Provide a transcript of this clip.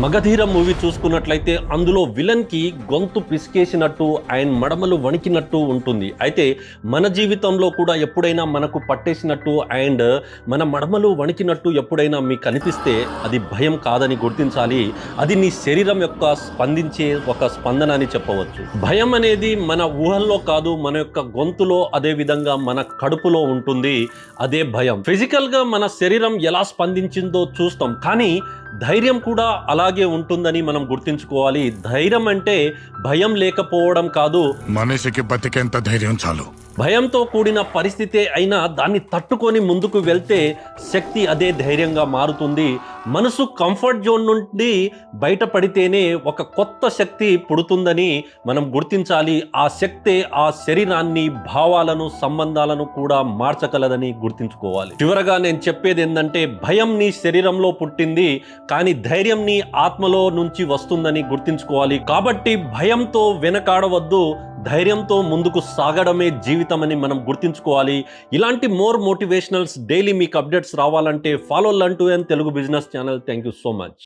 Magadheera movie చూసుకున్నట్లయితే అందులో విలన్కి గొంతు పిసికేసినట్టు ఆయన మడమలు వణికినట్టు ఉంటుంది. అయితే మన జీవితంలో కూడా ఎప్పుడైనా మనకు పట్టేసినట్టు అండ్ మన మడమలు వణికినట్టు ఎప్పుడైనా మీకు కనిపిస్తే అది భయం కాదని గుర్తించాలి. అది నీ శరీరం యొక్క స్పందించే ఒక స్పందన అని చెప్పవచ్చు. భయం అనేది మన ఊహల్లో కాదు మన యొక్క గొంతులో అదే విధంగా మన కడుపులో ఉంటుంది. అదే భయం. ఫిజికల్గా మన శరీరం ఎలా స్పందించిందో చూస్తాం. కానీ ధైర్యం కూడా అలాగే ఉంటుందని మనం గుర్తుంచుకోవాలి. ధైర్యం అంటే భయం లేకపోవడం కాదు. మనిషికి బతికేంత ధైర్యం చాలు. భయంతో కూడిన పరిస్థితే అయినా దాన్ని తట్టుకొని ముందుకు వెళ్తే శక్తి అదే ధైర్యంగా మారుతుంది. మనసు కంఫర్ట్ జోన్ నుండి బయటపడితేనే ఒక కొత్త శక్తి పుడుతుందని మనం గుర్తించాలి. ఆ శక్తే ఆ శరీరాన్ని భావాలను సంబంధాలను కూడా మార్చగలదని గుర్తించుకోవాలి. చివరగా నేను చెప్పేది ఏంటంటే భయం నీ శరీరంలో పుట్టింది కానీ ధైర్యం నీ ఆత్మలో నుంచి వస్తుందని గుర్తించుకోవాలి. కాబట్టి భయంతో వెనకాడవద్దు ధైర్యంతో ముందుకు సాగడమే జీవితమని మనం గుర్తుంచుకోవాలి. ఇలాంటి మోర్ మోటివేషనల్స్ డైలీ మీకు అప్డేట్స్ రావాలంటే follow లంటూ and Telugu business channel. Thank you so much.